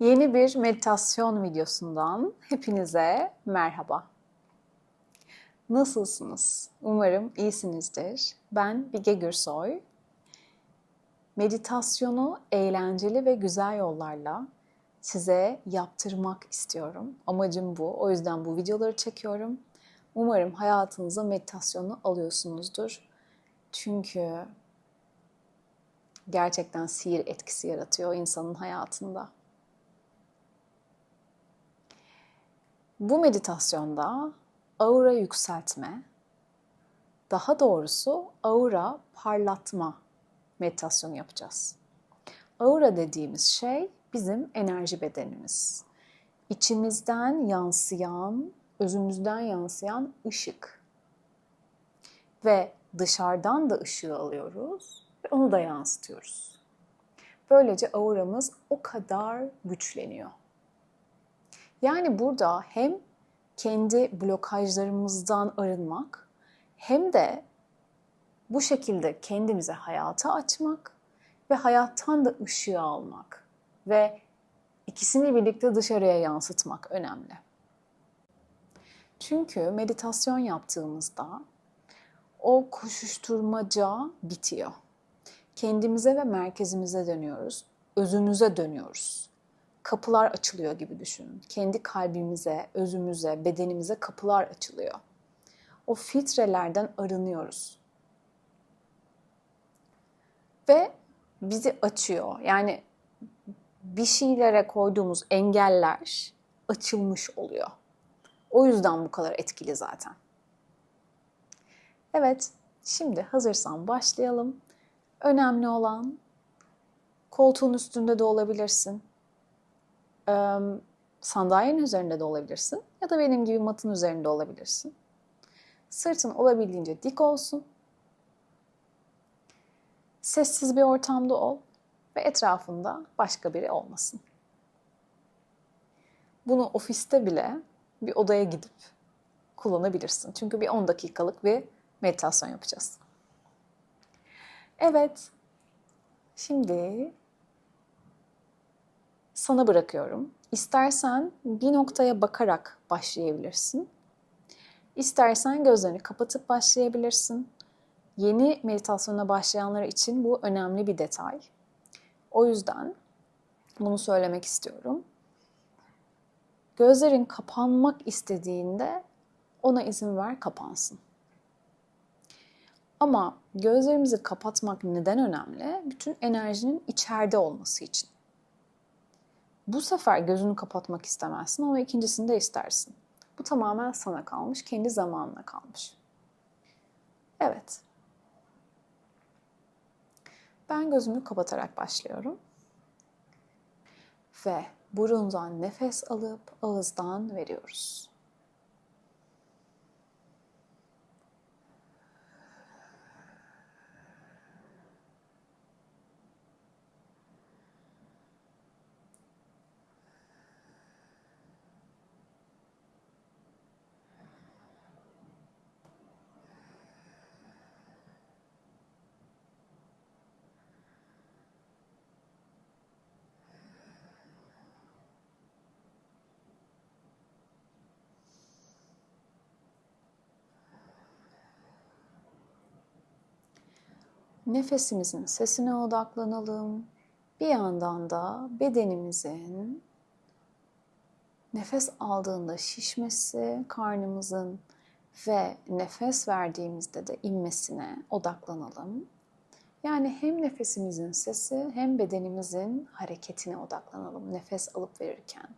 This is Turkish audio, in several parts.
Yeni bir meditasyon videosundan hepinize merhaba. Nasılsınız? Umarım iyisinizdir. Ben Bige Gürsoy. Meditasyonu eğlenceli ve güzel yollarla size yaptırmak istiyorum. Amacım bu. O yüzden bu videoları çekiyorum. Umarım hayatınıza meditasyonu alıyorsunuzdur. Çünkü gerçekten sihir etkisi yaratıyor insanın hayatında. Bu meditasyonda aura yükseltme, daha doğrusu aura parlatma meditasyonu yapacağız. Aura dediğimiz şey bizim enerji bedenimiz. İçimizden yansıyan, özümüzden yansıyan ışık. Ve dışarıdan da ışığı alıyoruz ve onu da yansıtıyoruz. Böylece auramız o kadar güçleniyor. Yani burada hem kendi blokajlarımızdan arınmak hem de bu şekilde kendimize hayata açmak ve hayattan da ışığı almak ve ikisini birlikte dışarıya yansıtmak önemli. Çünkü meditasyon yaptığımızda o koşuşturmaca bitiyor. Kendimize ve merkezimize dönüyoruz, özümüze dönüyoruz. Kapılar açılıyor gibi düşünün. Kendi kalbimize, özümüze, bedenimize kapılar açılıyor. O filtrelerden arınıyoruz. Ve bizi açıyor. Yani bir şeylere koyduğumuz engeller açılmış oluyor. O yüzden bu kadar etkili zaten. Evet, şimdi hazırsan başlayalım. Önemli olan koltuğun üstünde de olabilirsin. Ee, sandalyenin üzerinde de olabilirsin. Ya da benim gibi matın üzerinde olabilirsin. Sırtın olabildiğince dik olsun. Sessiz bir ortamda ol ve etrafında başka biri olmasın. Bunu ofiste bile bir odaya gidip kullanabilirsin. Çünkü bir 10 dakikalık bir meditasyon yapacağız. Evet. Şimdi sana bırakıyorum. İstersen bir noktaya bakarak başlayabilirsin. İstersen gözlerini kapatıp başlayabilirsin. Yeni meditasyona başlayanlar için bu önemli bir detay. O yüzden bunu söylemek istiyorum. Gözlerin kapanmak istediğinde ona izin ver kapansın. Ama gözlerimizi kapatmak neden önemli? Bütün enerjinin içeride olması için. Bu sefer gözünü kapatmak istemezsin ama ikincisini de istersin. Bu tamamen sana kalmış, kendi zamanına kalmış. Evet. Ben gözümü kapatarak başlıyorum. Ve burundan nefes alıp ağızdan veriyoruz. Nefesimizin sesine odaklanalım. Bir yandan da bedenimizin nefes aldığında şişmesi, karnımızın ve nefes verdiğimizde de inmesine odaklanalım. Yani hem nefesimizin sesi hem bedenimizin hareketine odaklanalım nefes alıp verirken.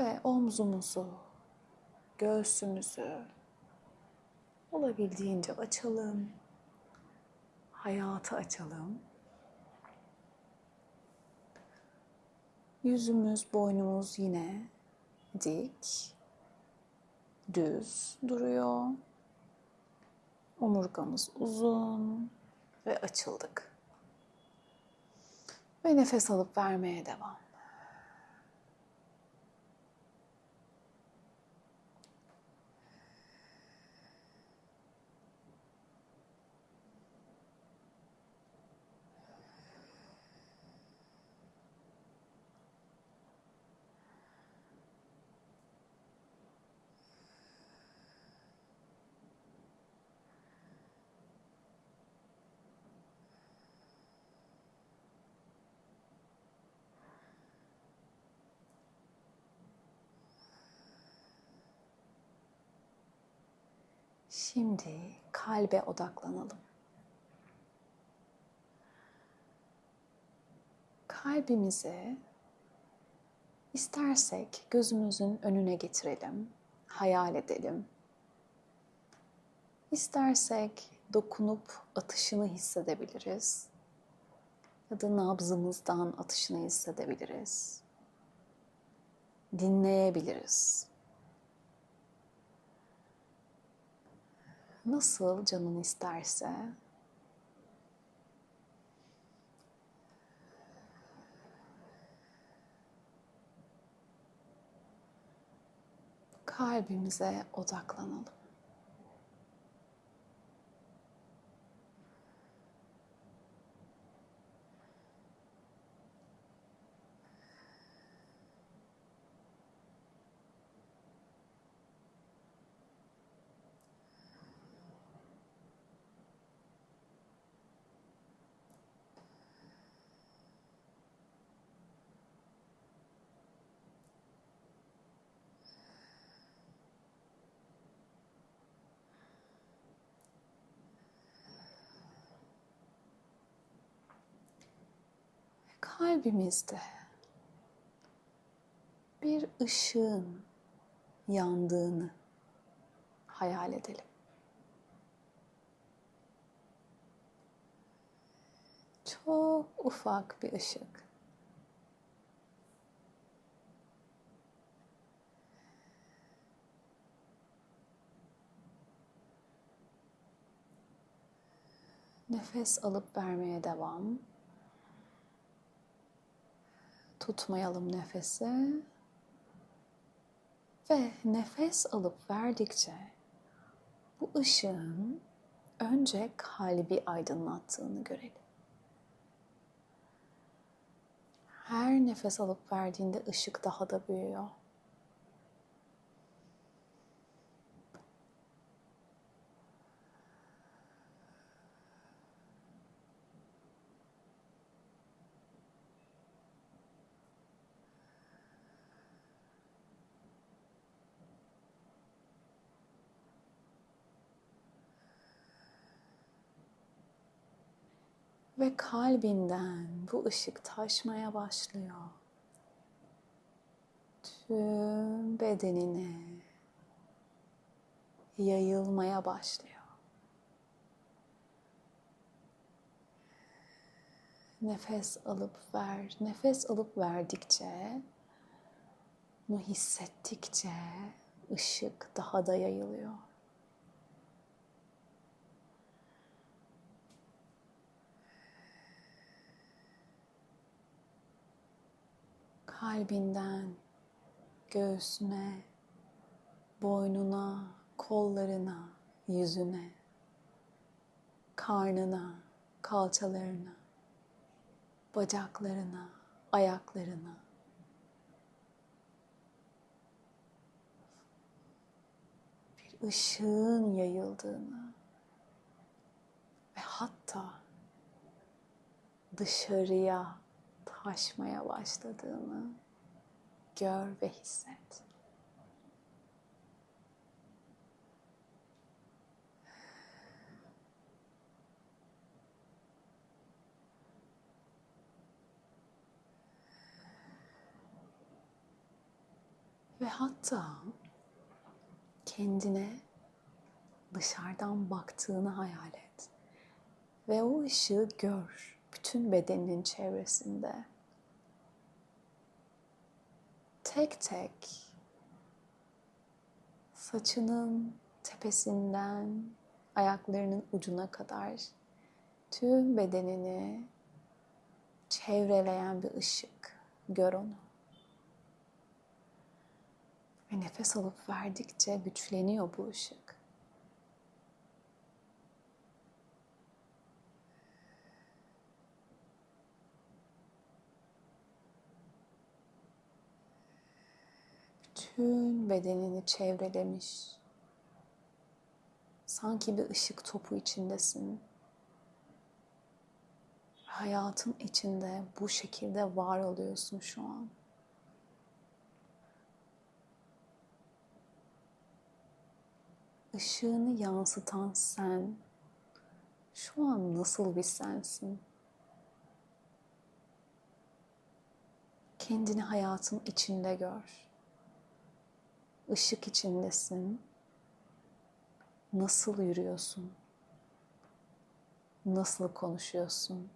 Ve omzumuzu, göğsümüzü olabildiğince açalım. hayata açalım. Yüzümüz, boynumuz yine dik, düz duruyor. Omurgamız uzun ve açıldık. Ve nefes alıp vermeye devam. Şimdi kalbe odaklanalım. Kalbimize istersek gözümüzün önüne getirelim, hayal edelim. İstersek dokunup atışını hissedebiliriz. Ya da nabzımızdan atışını hissedebiliriz. Dinleyebiliriz. Nasıl canın isterse kalbimize odaklanalım. Kalbimizde bir ışığın yandığını hayal edelim. Çok ufak bir ışık. Nefes alıp vermeye devam tutmayalım nefesi. Ve nefes alıp verdikçe bu ışığın önce kalbi aydınlattığını görelim. Her nefes alıp verdiğinde ışık daha da büyüyor. Ve kalbinden bu ışık taşmaya başlıyor. Tüm bedenine yayılmaya başlıyor. Nefes alıp ver. Nefes alıp verdikçe, bunu hissettikçe ışık daha da yayılıyor. Kalbinden göğsüne, boynuna, kollarına, yüzüne, karnına, kalçalarına, bacaklarına, ayaklarına. Bir ışığın yayıldığını ve hatta dışarıya taşmaya başladığını gör ve hisset. Ve hatta kendine dışarıdan baktığını hayal et. Ve o ışığı gör bütün bedeninin çevresinde. Tek tek saçının tepesinden ayaklarının ucuna kadar tüm bedenini çevreleyen bir ışık. Gör onu. Ve nefes alıp verdikçe güçleniyor bu ışık. Bütün bedenini çevrelemiş. Sanki bir ışık topu içindesin. Hayatın içinde bu şekilde var oluyorsun şu an. Işığını yansıtan sen şu an nasıl bir sensin? Kendini hayatın içinde gör. Işık içindesin. Nasıl yürüyorsun? Nasıl konuşuyorsun?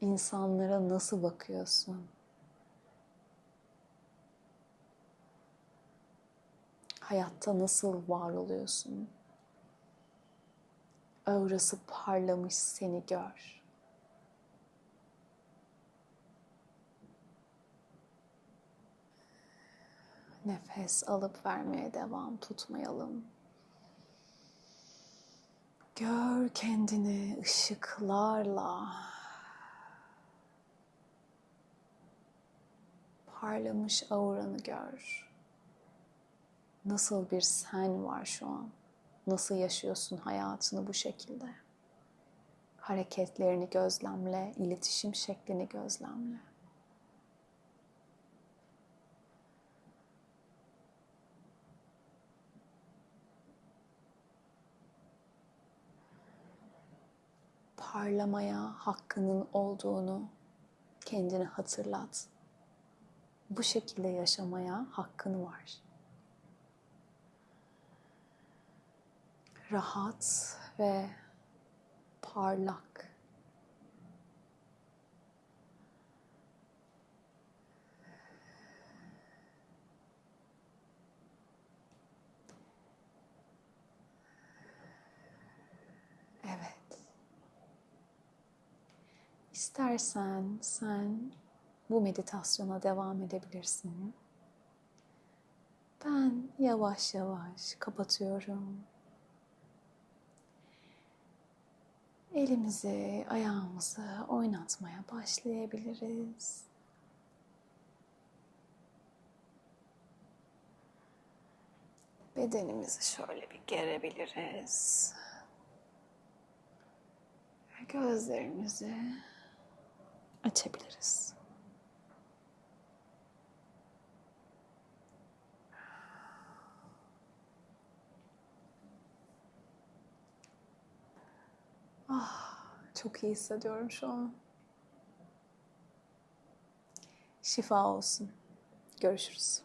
İnsanlara nasıl bakıyorsun? Hayatta nasıl var oluyorsun? Aurası parlamış seni gör. Nefes alıp vermeye devam tutmayalım. Gör kendini ışıklarla parlamış auranı gör. Nasıl bir sen var şu an? Nasıl yaşıyorsun hayatını bu şekilde? Hareketlerini gözlemle, iletişim şeklini gözlemle. Parlamaya hakkının olduğunu kendine hatırlat. Bu şekilde yaşamaya hakkın var. Rahat ve parlak. Evet. İstersen sen bu meditasyona devam edebilirsin. Ben yavaş yavaş kapatıyorum. Elimizi, ayağımızı oynatmaya başlayabiliriz. Bedenimizi şöyle bir gerebiliriz. Gözlerimizi açabiliriz. Ah, çok iyi hissediyorum şu an. Şifa olsun. Görüşürüz.